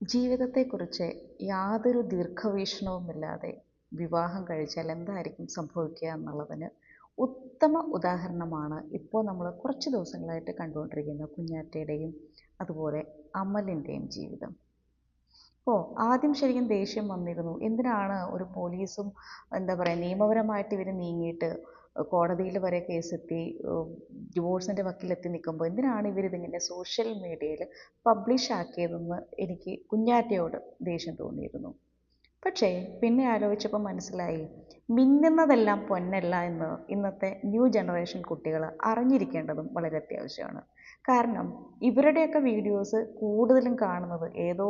ജീവിതത്തെക്കുറിച്ച് യാതൊരു ദീർഘവീക്ഷണവുമില്ലാതെ വിവാഹം കഴിച്ചാൽ എന്തായിരിക്കും സംഭവിക്കുക എന്നുള്ളതിന് ഉത്തമ ഉദാഹരണമാണ് ഇപ്പോൾ നമ്മൾ കുറച്ച് ദിവസങ്ങളായിട്ട് കണ്ടുകൊണ്ടിരിക്കുന്ന കുഞ്ഞാറ്റയുടെയും അതുപോലെ അമലിന്റെയും ജീവിതം. അപ്പോൾ ആദ്യം ശരിക്കും ദേഷ്യം വന്നിരുന്നു. എന്തിനാണ് ഒരു പോലീസും എന്താ പറയുക നിയമപരമായിട്ട് ഇവർ നീങ്ങിയിട്ട് കോടതിയിൽ വരെ കേസെത്തി ഡിവോഴ്സിന്റെ വക്കിലെത്തി നിൽക്കുമ്പോൾ എന്തിനാണ് ഇവരിതിങ്ങനെ സോഷ്യൽ മീഡിയയിൽ പബ്ലിഷ് ആക്കിയതെന്ന് എനിക്ക് കുഞ്ഞാറ്റയോട് ദേഷ്യം തോന്നിയിരുന്നു. പക്ഷേ പിന്നെ ആലോചിച്ചപ്പോൾ മനസ്സിലായി മിന്നുന്നതെല്ലാം പൊന്നല്ല എന്ന് ഇന്നത്തെ ന്യൂ ജനറേഷൻ കുട്ടികൾ അറിഞ്ഞിരിക്കേണ്ടതും വളരെ അത്യാവശ്യമാണ്. കാരണം ഇവരുടെയൊക്കെ വീഡിയോസ് കൂടുതലും കാണുന്നത് ഏതോ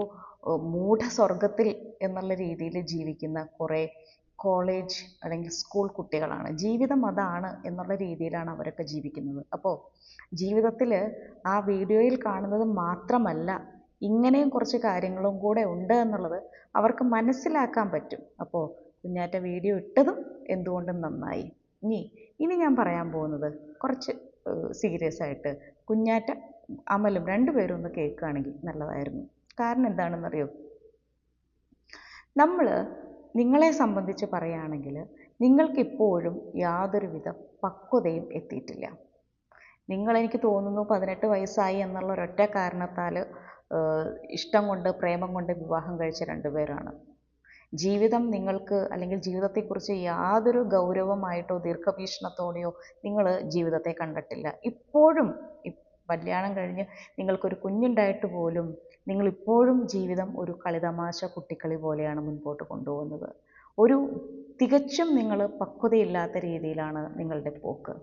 മൂഢസ്വർഗത്തിൽ എന്നുള്ള രീതിയിൽ ജീവിക്കുന്ന കുറേ കോളേജ് അല്ലെങ്കിൽ സ്കൂൾ കുട്ടികളാണ്. ജീവിതം അതാണ് എന്നുള്ള രീതിയിലാണ് അവരൊക്കെ ജീവിക്കുന്നത്. അപ്പോൾ ജീവിതത്തിൽ ആ വീഡിയോയിൽ കാണുന്നത് മാത്രമല്ല ഇങ്ങനെയും കുറച്ച് കാര്യങ്ങളും കൂടെ ഉണ്ട് എന്നുള്ളത് അവർക്ക് മനസ്സിലാക്കാൻ പറ്റും. അപ്പോൾ കുഞ്ഞാറ്റ വീഡിയോ ഇട്ടതും എന്തുകൊണ്ടും നന്നായി. ഇനി ഇനി ഞാൻ പറയാൻ പോകുന്നത് കുറച്ച് സീരിയസ് ആയിട്ട് കുഞ്ഞാറ്റ അമലും രണ്ടുപേരും ഒന്ന് കേൾക്കുകയാണെങ്കിൽ നല്ലതായിരുന്നു. കാരണം എന്താണെന്നറിയോ? നമ്മൾ നിങ്ങളെ സംബന്ധിച്ച് പറയുകയാണെങ്കിൽ നിങ്ങൾക്കിപ്പോഴും യാതൊരുവിധ പക്വതയും എത്തിയിട്ടില്ല. നിങ്ങളെനിക്ക് തോന്നുന്നു പതിനെട്ട് വയസ്സായി എന്നുള്ള ഒരൊറ്റ കാരണത്താൽ ഇഷ്ടം കൊണ്ട് പ്രേമം കൊണ്ട് വിവാഹം കഴിച്ച രണ്ടുപേരാണ്. ജീവിതം നിങ്ങൾക്ക് അല്ലെങ്കിൽ ജീവിതത്തെക്കുറിച്ച് യാതൊരു ഗൗരവമായിട്ടോ ദീർഘവീക്ഷണത്തോടെയോ നിങ്ങൾ ജീവിതത്തെ കണ്ടിട്ടില്ല. ഇപ്പോഴും കല്യാണം കഴിഞ്ഞ് നിങ്ങൾക്കൊരു കുഞ്ഞുണ്ടായിട്ട് പോലും നിങ്ങളിപ്പോഴും ജീവിതം ഒരു കളിതമാശ കുട്ടിക്കളി പോലെയാണ് മുൻപോട്ട് കൊണ്ടുപോകുന്നത്. ഒരു തികച്ചും നിങ്ങൾ പക്വതയില്ലാത്ത രീതിയിലാണ് നിങ്ങളുടെ പോക്ക്.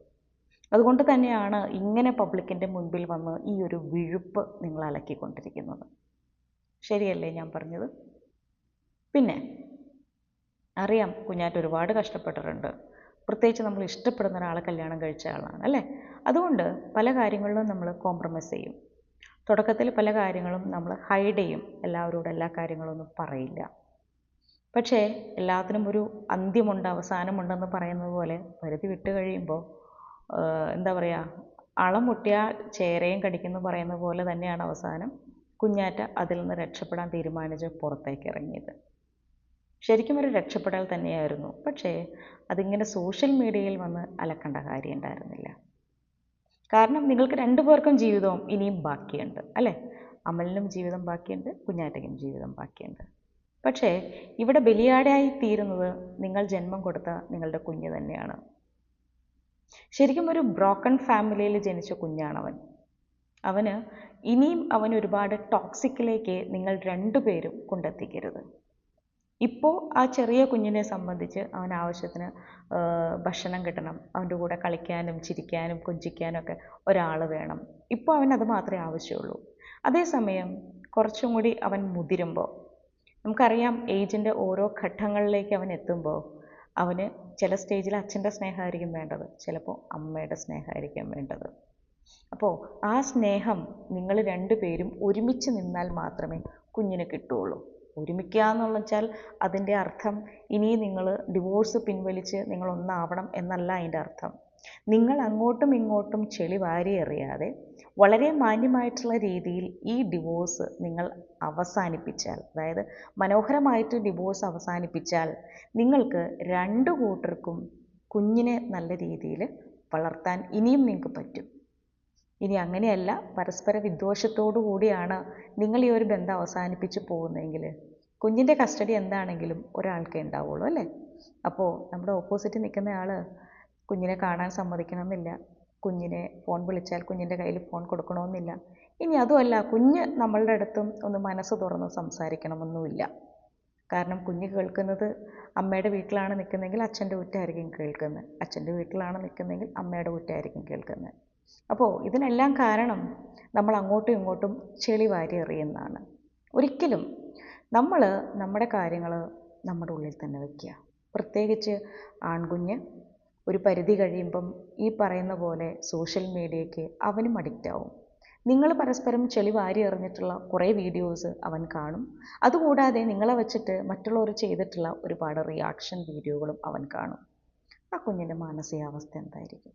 അതുകൊണ്ട് തന്നെയാണ് ഇങ്ങനെ പബ്ലിക്കിന്റെ മുൻപിൽ വന്ന് ഈ ഒരു വിഴുപ്പ് നിങ്ങൾ അലക്കിക്കൊണ്ടിരിക്കുന്നത്. ശരിയല്ലേ ഞാൻ പറഞ്ഞത്? പിന്നെ അറിയാം കുഞ്ഞാറ്റ് ഒരുപാട് കഷ്ടപ്പെട്ടിട്ടുണ്ട്. പ്രത്യേകിച്ച് നമ്മൾ ഇഷ്ടപ്പെടുന്ന ഒരാളെ കല്യാണം കഴിച്ച ആളാണ് അല്ലേ? അതുകൊണ്ട് പല കാര്യങ്ങളിലും നമ്മൾ കോംപ്രമൈസ് ചെയ്യും. തുടക്കത്തിൽ പല കാര്യങ്ങളും നമ്മൾ ഹൈഡ് ചെയ്യും. എല്ലാവരോടും എല്ലാ കാര്യങ്ങളൊന്നും പറയില്ല. പക്ഷേ എല്ലാത്തിനും ഒരു അന്ത്യമുണ്ട് അവസാനമുണ്ടെന്ന് പറയുന്നത് പോലെ പരിധി വിട്ട് കഴിയുമ്പോൾ എന്താ പറയുക അളം മുട്ടിയാൽ ചേരയും കടിക്കുന്നു പറയുന്ന പോലെ തന്നെയാണ് അവസാനം കുഞ്ഞാറ്റ അതിൽ നിന്ന് രക്ഷപ്പെടാൻ തീരുമാനിച്ച് പുറത്തേക്ക് ഇറങ്ങിയത്. ശരിക്കും ഒരു രക്ഷപ്പെടൽ തന്നെയായിരുന്നു. പക്ഷേ അതിങ്ങനെ സോഷ്യൽ മീഡിയയിൽ വന്ന് അലക്കേണ്ട കാര്യം ഉണ്ടായിരുന്നില്ല കാരണം നിങ്ങൾക്ക് രണ്ടു പേർക്കും ജീവിതവും ഇനിയും ബാക്കിയുണ്ട് അല്ലേ? അമലിനും ജീവിതം ബാക്കിയുണ്ട് കുഞ്ഞാറ്റയ്ക്കും ജീവിതം ബാക്കിയുണ്ട്. പക്ഷേ ഇവിടെ ബലിയാടായി തീരുന്നത് നിങ്ങൾ ജന്മം കൊടുത്ത നിങ്ങളുടെ കുഞ്ഞ് തന്നെയാണ്. ശരിക്കും ഒരു ബ്രോക്കൺ ഫാമിലിയിൽ ജനിച്ച കുഞ്ഞാണവൻ. അവന് ഇനിയും അവൻ ഒരുപാട് ടോക്സിക്കിലേക്ക് നിങ്ങൾ രണ്ടുപേരും കൊണ്ടെത്തിക്കരുത്. ഇപ്പോൾ ആ ചെറിയ കുഞ്ഞിനെ സംബന്ധിച്ച് അവൻ ആവശ്യത്തിന് ഭക്ഷണം കിട്ടണം. അവന്റെ കൂടെ കളിക്കാനും ചിരിക്കാനും കൊഞ്ചിക്കാനും ഒക്കെ ഒരാൾ വേണം. ഇപ്പോൾ അവൻ അത് മാത്രമേ ആവശ്യമുള്ളൂ. അതേസമയം കുറച്ചും കൂടി അവൻ മുതിരുമ്പോൾ നമുക്കറിയാം ഏജിന്റെ ഓരോ ഘട്ടങ്ങളിലേക്ക് അവൻ എത്തുമ്പോൾ അവന് ചില സ്റ്റേജിൽ അച്ഛന്റെ സ്നേഹമായിരിക്കും വേണ്ടത് ചിലപ്പോൾ അമ്മയുടെ സ്നേഹമായിരിക്കും വേണ്ടത്. അപ്പോൾ ആ സ്നേഹം നിങ്ങൾ രണ്ടുപേരും ഒരുമിച്ച് നിന്നാൽ മാത്രമേ കുഞ്ഞിന് കിട്ടുകയുള്ളൂ. ഒരുമിക്കുക എന്നുള്ള വെച്ചാൽ അതിന്റെ അർത്ഥം ഇനി നിങ്ങൾ ഡിവോഴ്സ് പിൻവലിച്ച് നിങ്ങൾ ഒന്നാവണം എന്നല്ല അതിന്റെ അർത്ഥം. നിങ്ങൾ അങ്ങോട്ടും ഇങ്ങോട്ടും ചെളി വാരി എറിയാതെ വളരെ മാന്യമായിട്ടുള്ള രീതിയിൽ ഈ ഡിവോഴ്സ് നിങ്ങൾ അവസാനിപ്പിച്ചാൽ അതായത് മനോഹരമായിട്ട് ഡിവോഴ്സ് അവസാനിപ്പിച്ചാൽ നിങ്ങൾക്ക് രണ്ട് കൂട്ടർക്കും കുഞ്ഞിനെ നല്ല രീതിയിൽ വളർത്താൻ ഇനിയും നിങ്ങൾക്ക് പറ്റും. ഇനി അങ്ങനെയല്ല പരസ്പര വിദ്വേഷത്തോടു കൂടിയാണ് നിങ്ങൾ ഈ ഒരു ബന്ധം അവസാനിപ്പിച്ച് പോകുന്നതെങ്കിൽ. കുഞ്ഞിന്റെ കസ്റ്റഡി എന്താണെങ്കിലും ഒരാൾക്കേ ഉണ്ടാവുള്ളൂ അല്ലേ? അപ്പോൾ നമ്മുടെ ഓപ്പോസിറ്റ് നിൽക്കുന്ന ആൾ കുഞ്ഞിനെ കാണാൻ സമ്മതിക്കണമെന്നില്ല. കുഞ്ഞിനെ ഫോൺ വിളിച്ചാൽ കുഞ്ഞിന്റെ കയ്യിൽ ഫോൺ കൊടുക്കണമെന്നില്ല. ഇനി അതുമല്ല കുഞ്ഞ് നമ്മളുടെ അടുത്തും ഒന്ന് മനസ്സ് തുറന്ന് സംസാരിക്കണമെന്നുമില്ല. കാരണം കുഞ്ഞ് കേൾക്കുന്നത് അമ്മയുടെ വീട്ടിലാണ് നിൽക്കുന്നതെങ്കിൽ അച്ഛന്റെ കുറ്റമായിരിക്കും കേൾക്കുന്നത്. അച്ഛന്റെ വീട്ടിലാണ് നിൽക്കുന്നതെങ്കിൽ അമ്മയുടെ കുറ്റമായിരിക്കും കേൾക്കുന്നത്. അപ്പോൾ ഇതിനെല്ലാം കാരണം നമ്മൾ അങ്ങോട്ടും ഇങ്ങോട്ടും ചെളി വാരി എറിയുന്നതാണ്. ഒരിക്കലും നമ്മൾ നമ്മുടെ കാര്യങ്ങൾ നമ്മുടെ ഉള്ളിൽ തന്നെ വയ്ക്കുക പ്രത്യേകിച്ച് ആൺകുഞ്ഞ് ഒരു പരിധി കഴിയുമ്പം ഈ പറയുന്ന പോലെ സോഷ്യൽ മീഡിയയ്ക്ക് അവനും അഡിക്റ്റ് ആവും. നിങ്ങൾ പരസ്പരം ചെളി വാരി എറിഞ്ഞിട്ടുള്ള കുറേ വീഡിയോസ് അവൻ കാണും. അതുകൂടാതെ നിങ്ങളെ വെച്ചിട്ട് മറ്റുള്ളവർ ചെയ്തിട്ടുള്ള ഒരുപാട് റിയാക്ഷൻ വീഡിയോകളും അവൻ കാണും. ആ കുഞ്ഞിന്റെ മാനസികാവസ്ഥ എന്തായിരിക്കും?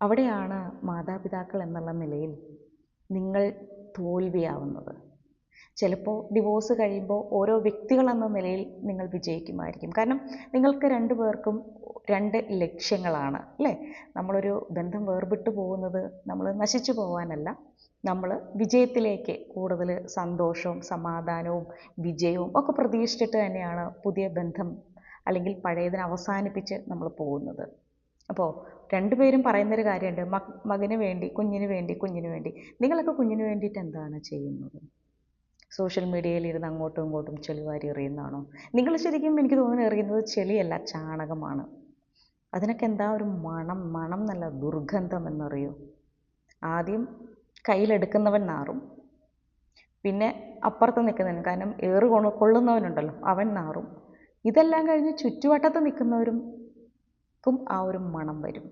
അവിടെയാണ് മാതാപിതാക്കൾ എന്നുള്ള നിലയിൽ നിങ്ങൾ തോൽവിയാവുന്നത്. ചിലപ്പോൾ ഡിവോഴ്സ് കഴിയുമ്പോൾ ഓരോ വ്യക്തികളെന്ന നിലയിൽ നിങ്ങൾ വിജയിക്കുമായിരിക്കും. കാരണം നിങ്ങൾക്ക് രണ്ടു പേർക്കും രണ്ട് ലക്ഷ്യങ്ങളാണ് അല്ലേ? നമ്മളൊരു ബന്ധം വേർപെട്ടു പോകുന്നത് നമ്മൾ നശിച്ചു പോകാനല്ല നമ്മൾ വിജയത്തിലേക്ക് കൂടുതൽ സന്തോഷവും സമാധാനവും വിജയവും ഒക്കെ പ്രതീക്ഷിച്ചിട്ട് തന്നെയാണ് പുതിയ ബന്ധം അല്ലെങ്കിൽ പഴയതിനെ അവസാനിപ്പിച്ച് നമ്മൾ പോകുന്നത്. അപ്പോൾ രണ്ടുപേരും പറയുന്നൊരു കാര്യമുണ്ട് മക് മകന് വേണ്ടി കുഞ്ഞിന് വേണ്ടി കുഞ്ഞിന് വേണ്ടി. നിങ്ങളൊക്കെ കുഞ്ഞിന് വേണ്ടിയിട്ട് എന്താണ് ചെയ്യുന്നത്? സോഷ്യൽ മീഡിയയിൽ ഇരുന്ന് അങ്ങോട്ടും ഇങ്ങോട്ടും ചെളി വാരി എറിയുന്നതാണോ? നിങ്ങൾ ശരിക്കും എനിക്ക് തോന്നുന്നു എറിയുന്നത് ചെളിയല്ല ചാണകമാണ്. അതിനൊക്കെ എന്താ ഒരു മണം മണം എന്നല്ല ദുർഗന്ധം എന്നറിയോ? ആദ്യം കയ്യിലെടുക്കുന്നവൻ നാറും. പിന്നെ അപ്പുറത്ത് നിൽക്കുന്നവൻ കാരണം ഏറ് കൊണ കൊള്ളുന്നവനുണ്ടല്ലോ അവൻ നാറും. ഇതെല്ലാം കഴിഞ്ഞ് ചുറ്റുവട്ടത്ത് നിൽക്കുന്നവരും ആ ഒരു മണം വരും.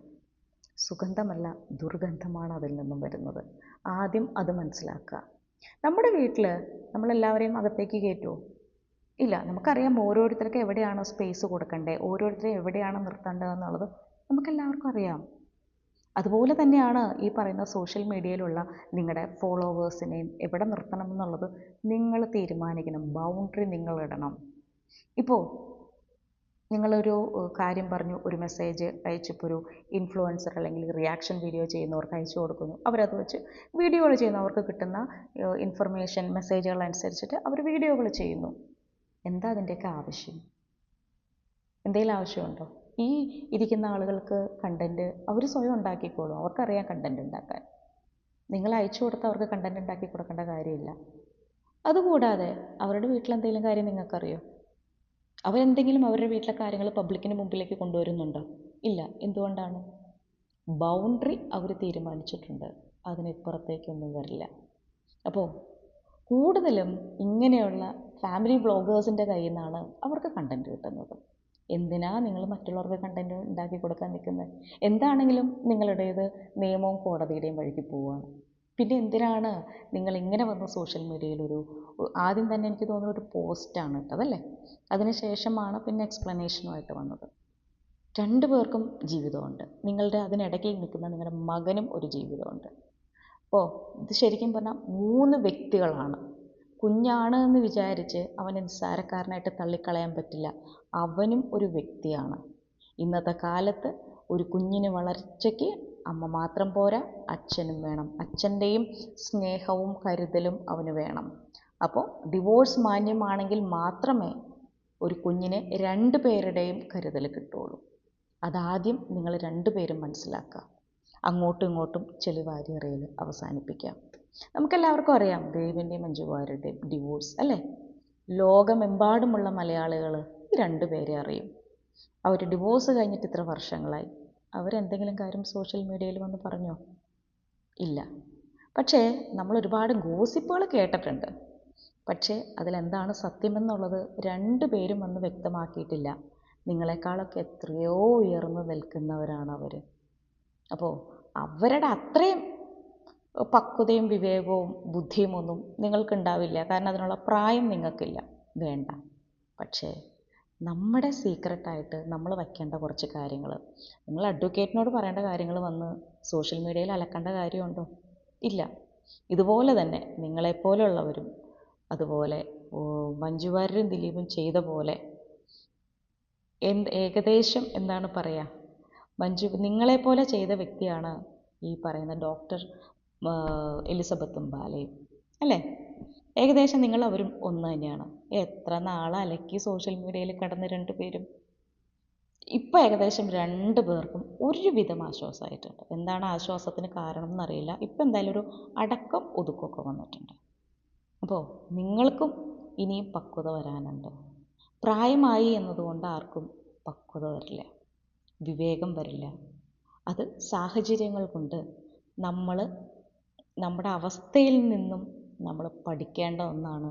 സുഗന്ധമല്ല ദുർഗന്ധമാണ് അതിൽ നിന്നും വരുന്നത്. ആദ്യം അത് മനസ്സിലാക്കുക. നമ്മുടെ വീട്ടിൽ നമ്മളെല്ലാവരെയും അകത്തേക്ക് കയറ്റുമോ ഇല്ല നമുക്കറിയാം ഓരോരുത്തർക്ക് എവിടെയാണോ സ്പേസ് കൊടുക്കേണ്ടത് ഓരോരുത്തരെ എവിടെയാണ് നിർത്തേണ്ടത് എന്നുള്ളത് നമുക്കെല്ലാവർക്കും അറിയാം. അതുപോലെ തന്നെയാണ് ഈ പറയുന്ന സോഷ്യൽ മീഡിയയിലുള്ള നിങ്ങളുടെ ഫോളോവേഴ്സിനെയും എവിടെ നിർത്തണം എന്നുള്ളത് നിങ്ങൾ തീരുമാനിക്കണം ബൗണ്ടറി നിങ്ങൾ ഇടണം ഇപ്പോൾ നിങ്ങളൊരു കാര്യം പറഞ്ഞു ഒരു മെസ്സേജ് അയച്ചിപ്പോൾ ഒരു ഇൻഫ്ലുവൻസർ അല്ലെങ്കിൽ റിയാക്ഷൻ വീഡിയോ ചെയ്യുന്നവർക്ക് അയച്ചു കൊടുക്കുന്നു. അവരത് വെച്ച് വീഡിയോകൾ ചെയ്യുന്നവർക്ക് കിട്ടുന്ന ഇൻഫർമേഷൻ മെസ്സേജുകൾ അനുസരിച്ചിട്ട് അവർ വീഡിയോകൾ ചെയ്യുന്നു. എന്താ അതിന്റെയൊക്കെ ആവശ്യം? എന്തെങ്കിലും ആവശ്യമുണ്ടോ? ഈ ഇരിക്കുന്ന ആളുകൾക്ക് കണ്ടന്റ് അവർ സ്വയം ഉണ്ടാക്കിക്കോളും. അവർക്കറിയാം കണ്ടന്റ് ഉണ്ടാക്കാൻ. നിങ്ങൾ അയച്ചു കൊടുത്ത് അവർക്ക് കണ്ടന്റ് ഉണ്ടാക്കി കൊടുക്കേണ്ട കാര്യമില്ല. അതുകൂടാതെ അവരുടെ വീട്ടിൽ വീട്ടിലെന്തെങ്കിലും കാര്യം നിങ്ങൾക്കറിയോ? അവരെന്തെങ്കിലും അവരുടെ വീട്ടിലെ കാര്യങ്ങൾ പബ്ലിക്കിന് മുമ്പിലേക്ക് കൊണ്ടുവരുന്നുണ്ടോ? ഇല്ല. എന്തുകൊണ്ടാണ്? ബൗണ്ടറി അവർ തീരുമാനിച്ചിട്ടുണ്ട്. അതിനിപ്പുറത്തേക്കൊന്നും വരില്ല. അപ്പോൾ കൂടുതലും ഇങ്ങനെയുള്ള ഫാമിലി ബ്ലോഗേഴ്സിന്റെ കയ്യിൽ നിന്നാണ് അവർക്ക് കണ്ടന്റ് കിട്ടുന്നത്. എന്തിനാ നിങ്ങൾ മറ്റുള്ളവർക്ക് കണ്ടന്റ് ഉണ്ടാക്കി കൊടുക്കാൻ നിൽക്കുന്നത് എന്താണെങ്കിലും നിങ്ങളുടേത് നിയമവും കോടതിയുടെയും വഴിക്ക് പോവുകയാണ് പിന്നെ എന്തിനാണ് നിങ്ങൾ ഇങ്ങനെ വന്ന് സോഷ്യൽ മീഡിയയിലൊരു ആദ്യം തന്നെ എനിക്ക് തോന്നുന്നു ഒരു പോസ്റ്റാണ് ഇട്ടതല്ലേ അതിന് ശേഷമാണ് പിന്നെ എക്സ്പ്ലനേഷനുമായിട്ട് വന്നത്. രണ്ടു പേർക്കും ജീവിതമുണ്ട്. നിങ്ങളുടെ അതിനിടയ്ക്ക് നിൽക്കുന്ന നിങ്ങളുടെ മകനും ഒരു ജീവിതമുണ്ട്. അപ്പോൾ ഇത് ശരിക്കും പറഞ്ഞാൽ മൂന്ന് വ്യക്തികളാണ്. കുഞ്ഞാണ് എന്ന് വിചാരിച്ച് അവനെ നിസ്സാരക്കാരനായിട്ട് തള്ളിക്കളയാൻ പറ്റില്ല. അവനും ഒരു വ്യക്തിയാണ്. ഇന്നത്തെ കാലത്ത് ഒരു കുഞ്ഞിന് വളർച്ചയ്ക്ക് അമ്മ മാത്രം പോരാ അച്ഛനും വേണം. അച്ഛന്റെയും സ്നേഹവും കരുതലും അവന് വേണം. അപ്പോൾ ഡിവോഴ്സ് മാന്യമാണെങ്കിൽ മാത്രമേ ഒരു കുഞ്ഞിന് രണ്ട് പേരുടെയും കരുതൽ കിട്ടുള്ളൂ അതാദ്യം നിങ്ങൾ രണ്ടുപേരും മനസ്സിലാക്കുക. അങ്ങോട്ടും ഇങ്ങോട്ടും ചെളി വാരി എറിയൽ അവസാനിപ്പിക്കാം നമുക്കെല്ലാവർക്കും അറിയാം ദേവിന്റെയും മഞ്ജുവാരുടെയും ഡിവോഴ്സ് അല്ലേ? ലോകമെമ്പാടുമുള്ള മലയാളികൾ ഈ രണ്ടുപേരെ അറിയും. അവർ ഡിവോഴ്സ് കഴിഞ്ഞിട്ട് ഇത്ര വർഷങ്ങളായി. അവരെന്തെങ്കിലും കാര്യം സോഷ്യൽ മീഡിയയിൽ വന്ന് പറഞ്ഞോ? ഇല്ല. പക്ഷേ നമ്മൾ ഒരുപാട് ഗോസിപ്പുകൾ കേട്ടിട്ടുണ്ട്. പക്ഷേ അതിലെന്താണ് സത്യമെന്നുള്ളത് രണ്ട് പേരും വന്ന് വ്യക്തമാക്കിയിട്ടില്ല. നിങ്ങളെക്കാളൊക്കെ എത്രയോ ഉയർന്നു നിൽക്കുന്നവരാണ് അവർ അപ്പോൾ അവരുടെ അത്രയും പക്വതയും വിവേകവും ബുദ്ധിയുമൊന്നും നിങ്ങൾക്കുണ്ടാവില്ല. കാരണം അതിനുള്ള പ്രായം നിങ്ങൾക്കില്ല. വേണ്ട. പക്ഷേ നമ്മുടെ സീക്രട്ടായിട്ട് നമ്മൾ വയ്ക്കേണ്ട കുറച്ച് കാര്യങ്ങൾ. നിങ്ങൾ അഡ്വക്കേറ്റിനോട് പറയേണ്ട കാര്യങ്ങൾ വന്ന് സോഷ്യൽ മീഡിയയിൽ അലക്കേണ്ട കാര്യമുണ്ടോ? ഇല്ല. ഇതുപോലെ തന്നെ നിങ്ങളെപ്പോലെയുള്ളവരും അതുപോലെ ഓ, മഞ്ജു വാര്യരും ദിലീപും ചെയ്ത പോലെ എന്ത് ഏകദേശം എന്താണ് പറയുക മഞ്ജു നിങ്ങളെപ്പോലെ ചെയ്ത വ്യക്തിയാണ് ഈ പറയുന്ന ഡോക്ടർ എലിസബത്തും ബാലയും അല്ലേ? ഏകദേശം നിങ്ങൾ അവരും ഒന്ന് തന്നെയാണ്. എത്ര നാൾ സോഷ്യൽ മീഡിയയിൽ കിടന്ന് രണ്ട് പേരും? ഇപ്പം ഏകദേശം രണ്ട് പേർക്കും ഒരുവിധം ആശ്വാസമായിട്ടുണ്ട് എന്താണ് ആശ്വാസത്തിന് കാരണം എന്നറിയില്ല. ഇപ്പം എന്തായാലും ഒരു അടക്കം ഒതുക്കമൊക്കെ വന്നിട്ടുണ്ട്. അപ്പോൾ നിങ്ങൾക്കും ഇനിയും പക്വത വരാനുണ്ട്. പ്രായമായി എന്നതുകൊണ്ട് ആർക്കും പക്വത വരില്ല. വിവേകം വരില്ല. അത് സാഹചര്യങ്ങൾ കൊണ്ട് നമ്മൾ നമ്മുടെ അവസ്ഥയിൽ നിന്നും നമ്മൾ പഠിക്കേണ്ട ഒന്നാണ്.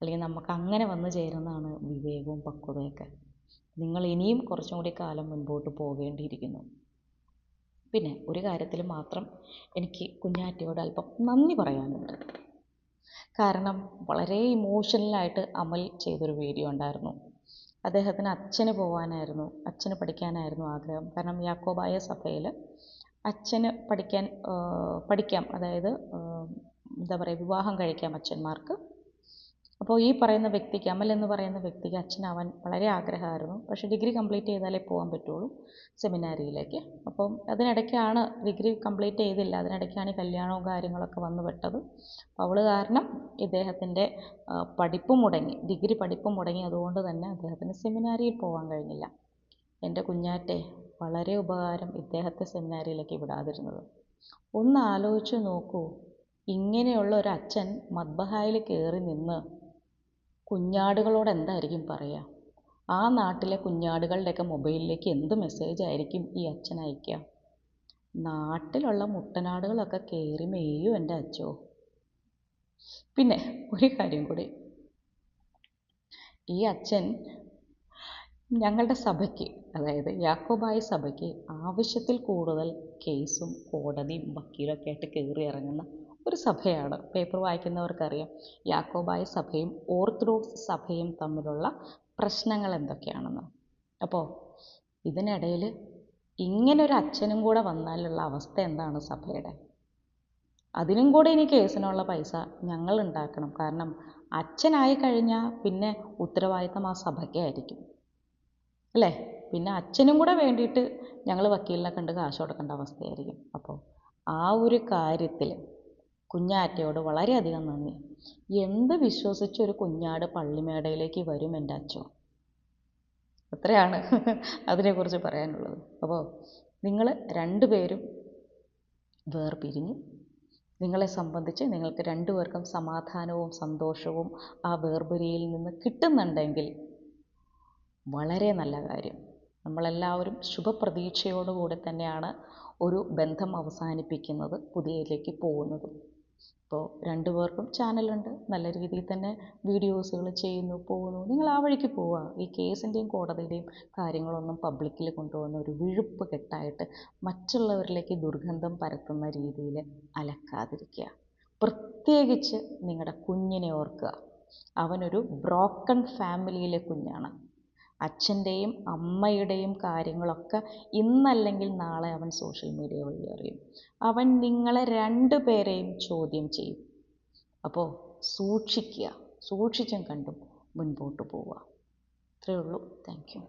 അല്ലെങ്കിൽ നമുക്ക് അങ്ങനെ വന്നു ചേരുന്നതാണ് വിവേകവും പക്വതയൊക്കെ നിങ്ങൾ ഇനിയും കുറച്ചും കൂടി കാലം മുൻപോട്ട് പോകേണ്ടിയിരിക്കുന്നു. പിന്നെ ഒരു കാര്യത്തിൽ മാത്രം എനിക്ക് കുഞ്ഞാറ്റയോട് അല്പം നന്ദി പറയാനുണ്ട്. കാരണം വളരെ ഇമോഷണലായിട്ട് അമൽ ചെയ്തൊരു വീഡിയോ ഉണ്ടായിരുന്നു. അദ്ദേഹത്തിന് അച്ഛന് പോകാനായിരുന്നു അച്ഛന് പഠിക്കാനായിരുന്നു ആഗ്രഹം. കാരണം യാക്കോബായ സഭയിൽ അച്ഛന് പഠിക്കാൻ പഠിക്കാം. അതായത് എന്താ പറയുക വിവാഹം കഴിക്കാം അച്ഛന്മാർക്ക്. അപ്പോൾ ഈ പറയുന്ന വ്യക്തിക്ക് അമൽ എന്ന് പറയുന്ന വ്യക്തിക്ക് അച്ഛനാവാൻ വളരെ ആഗ്രഹമായിരുന്നു. പക്ഷേ ഡിഗ്രി കംപ്ലീറ്റ് ചെയ്താലേ പോകാൻ പറ്റുള്ളൂ സെമിനാരിയിലേക്ക്. അപ്പം അതിനിടയ്ക്കാണ് ഡിഗ്രി കംപ്ലീറ്റ് ചെയ്തില്ല. അതിനിടയ്ക്കാണ് ഈ കല്യാണവും കാര്യങ്ങളൊക്കെ വന്നു പെട്ടത്. അപ്പോൾ അവൾ കാരണം ഇദ്ദേഹത്തിന്റെ പഠിപ്പ് മുടങ്ങി. ഡിഗ്രി പഠിപ്പ് മുടങ്ങി അതുകൊണ്ട് തന്നെ അദ്ദേഹത്തിന് സെമിനാരിയിൽ പോകാൻ കഴിഞ്ഞില്ല. എന്റെ കുഞ്ഞാറ്റെ വളരെ ഉപകാരം ഇദ്ദേഹത്തെ സെമിനാരിയിലേക്ക് വിടാതിരുന്നത്. ഒന്ന് ആലോചിച്ച് നോക്കൂ. ഇങ്ങനെയുള്ള ഒരു അച്ഛൻ മദ്ബഹായിൽ കയറി നിന്ന് കുഞ്ഞാടുകളോട് എന്തായിരിക്കും പറയുക ആ നാട്ടിലെ കുഞ്ഞാടുകളുടെയൊക്കെ മൊബൈലിലേക്ക് എന്ത് മെസ്സേജ് ആയിരിക്കും ഈ അച്ഛൻ അയക്കുക നാട്ടിലുള്ള മുട്ടനാടുകളൊക്കെ കയറി മേയും എന്റെ അച്ചോ. പിന്നെ ഒരു കാര്യം കൂടി. ഈ അച്ഛൻ ഞങ്ങളുടെ സഭയ്ക്ക് അതായത് യാക്കോബായ സഭയ്ക്ക് ആവശ്യത്തിൽ കൂടുതൽ കേസും കോടതിയും വക്കീലൊക്കെ ആയിട്ട് കയറി ഇറങ്ങുന്ന ഒരു സഭയാണ്. പേപ്പർ വായിക്കുന്നവർക്കറിയാം. യാക്കോബായ സഭയും ഓർത്തഡോക്സ് സഭയും തമ്മിലുള്ള പ്രശ്നങ്ങൾ എന്തൊക്കെയാണെന്ന്. അപ്പോൾ ഇതിനിടയിൽ ഇങ്ങനൊരു അച്ഛനും കൂടെ വന്നാലുള്ള അവസ്ഥ എന്താണ് സഭയുടെ? അതിനും കൂടെ ഇനി കേസിനുള്ള പൈസ ഞങ്ങൾ ഉണ്ടാക്കണം. കാരണം അച്ഛനായി കഴിഞ്ഞാൽ പിന്നെ ഉത്തരവാദിത്തം ആ സഭയ്ക്കായിരിക്കും അല്ലേ? പിന്നെ അച്ഛനും കൂടെ വേണ്ടിയിട്ട് ഞങ്ങൾ വക്കീലിനെ കണ്ട് കാശ് കൊടുക്കേണ്ട അവസ്ഥയായിരിക്കും. അപ്പോൾ ആ ഒരു കാര്യത്തിൽ കുഞ്ഞാറ്റയോട് വളരെയധികം നന്ദി. എന്ത് വിശ്വസിച്ചൊരു കുഞ്ഞാട് പള്ളിമേടയിലേക്ക് വരും എന്റെ അച്ഛൻ അത്രയാണ് അതിനെക്കുറിച്ച് പറയാനുള്ളത്. അപ്പോൾ നിങ്ങൾ രണ്ടുപേരും വേർപിരിഞ്ഞു നിങ്ങളെ സംബന്ധിച്ച് നിങ്ങൾക്ക് രണ്ടുപേർക്കും സമാധാനവും സന്തോഷവും ആ വേർപിരിയിൽ നിന്ന് കിട്ടുന്നുണ്ടെങ്കിൽ വളരെ നല്ല കാര്യം. നമ്മളെല്ലാവരും ശുഭപ്രതീക്ഷയോടുകൂടി തന്നെയാണ് ഒരു ബന്ധം അവസാനിപ്പിക്കുന്നത് പുതിയതിലേക്ക് പോകുന്നതും. അപ്പോൾ രണ്ടുപേർക്കും ചാനലുണ്ട്. നല്ല രീതിയിൽ തന്നെ വീഡിയോസുകൾ ചെയ്യുന്നു പോകുന്നു. നിങ്ങൾ ആ വഴിക്ക് പോവുക. ഈ കേസിന്റെയും കോടതിയുടെയും കാര്യങ്ങളൊന്നും പബ്ലിക്കിൽ കൊണ്ടുവന്ന് ഒരു വിഴുപ്പ് കെട്ടായിട്ട് മറ്റുള്ളവരിലേക്ക് ദുർഗന്ധം പരത്തുന്ന രീതിയിൽ അലക്കാതിരിക്കുക. പ്രത്യേകിച്ച് നിങ്ങളുടെ കുഞ്ഞിനെ ഓർക്കുക. അവനൊരു ബ്രോക്കൺ ഫാമിലിയിലെ കുഞ്ഞാണ്. അച്ഛന്റെയും അമ്മയുടെയും കാര്യങ്ങളൊക്കെ ഇന്നല്ലെങ്കിൽ നാളെ അവൻ സോഷ്യൽ മീഡിയ വഴി അറിയും. അവൻ നിങ്ങളെ രണ്ടു പേരെയും ചോദ്യം ചെയ്യും. അപ്പോൾ സൂക്ഷിക്കുക. സൂക്ഷിച്ചും കണ്ടും മുൻപോട്ട് പോവുക. ഇത്രയേ ഉള്ളൂ. Thank you